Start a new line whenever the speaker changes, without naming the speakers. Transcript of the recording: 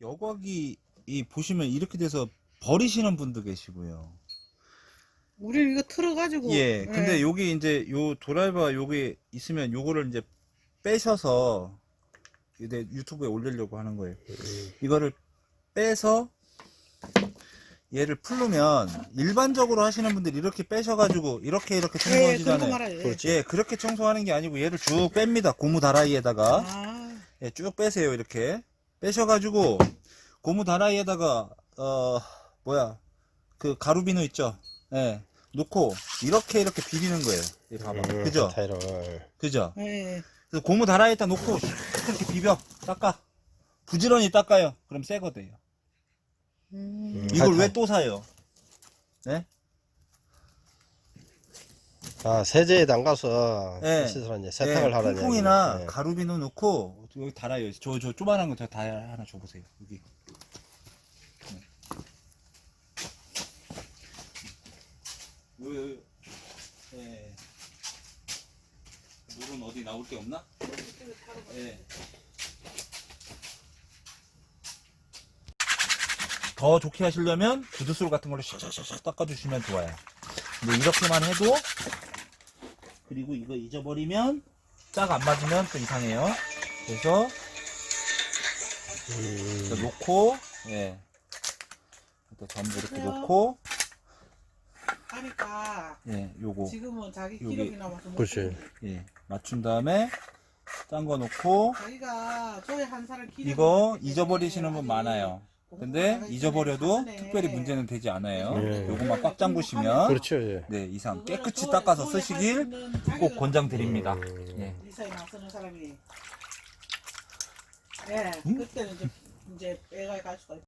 여과기 이 보시면 이렇게 돼서 버리시는 분도 계시고요.
우리 이거 틀어가지고.
예. 근데
예.
여기 이제 요 드라이버 여기 있으면 요거를 이제 빼셔서 이제 유튜브에 올리려고 하는 거예요. 이거를 빼서 얘를 풀르면 일반적으로 하시는 분들이 이렇게 빼셔가지고 이렇게 이렇게
예,
청소하시잖아요.
예.
그렇지.
예, 그렇게 청소하는 게 아니고 얘를 쭉 뺍니다. 고무 다라이에다가
아,
예, 쭉 빼세요. 이렇게 빼셔가지고 고무 다라이에다가 어 뭐야 그 가루비누 있죠? 예, 놓고 이렇게 이렇게 비비는 거예요. 예, 봐봐,
음,
그죠?
타이를.
그죠?
예.
그래서 고무 다라이에다 놓고 이렇게 비벼 닦아 부지런히 닦아요. 그럼 새거 돼요.
음.
이걸
하여튼.
왜또 사요? 네?
아, 세제에 담가서
예.
이제 세탁을
예,
하라는
퐁퐁이나
얘기. 예.
가루비누 넣고 여기 달아요. 저, 저 조만한 거저다 하나 줘보세요. 여기. 요. 예. 물은 어디 나올 데 없나? 예. 더 좋게 하시려면 구두솔 같은 걸로 샥샥샥 닦아주시면 좋아요. 근데 이렇게만 해도 그리고 이거 잊어버리면 짝안 맞으면 또 이상해요. 그래서
음,
놓고 예. 또 전부 이렇게
그래요?
놓고
하니까
예, 요거
지금은 자기
여기.
기록이 남아서 못
그렇지.
예, 맞춘 다음에 짠 거 놓고
자기가 저에 한 사람 기록
이거 잊어버리시는 분 많아요. 근데 잊어버려도 특별히 문제는 되지 않아요.
예.
요것만 꽉 잠그시면
그렇죠. 예.
네, 이상 깨끗이 닦아서 쓰시길 꼭 권장드립니다.
음.
예.
이사에 나서는 사람이 예
음?
그때는 이제 이제 애가 갈 수가 있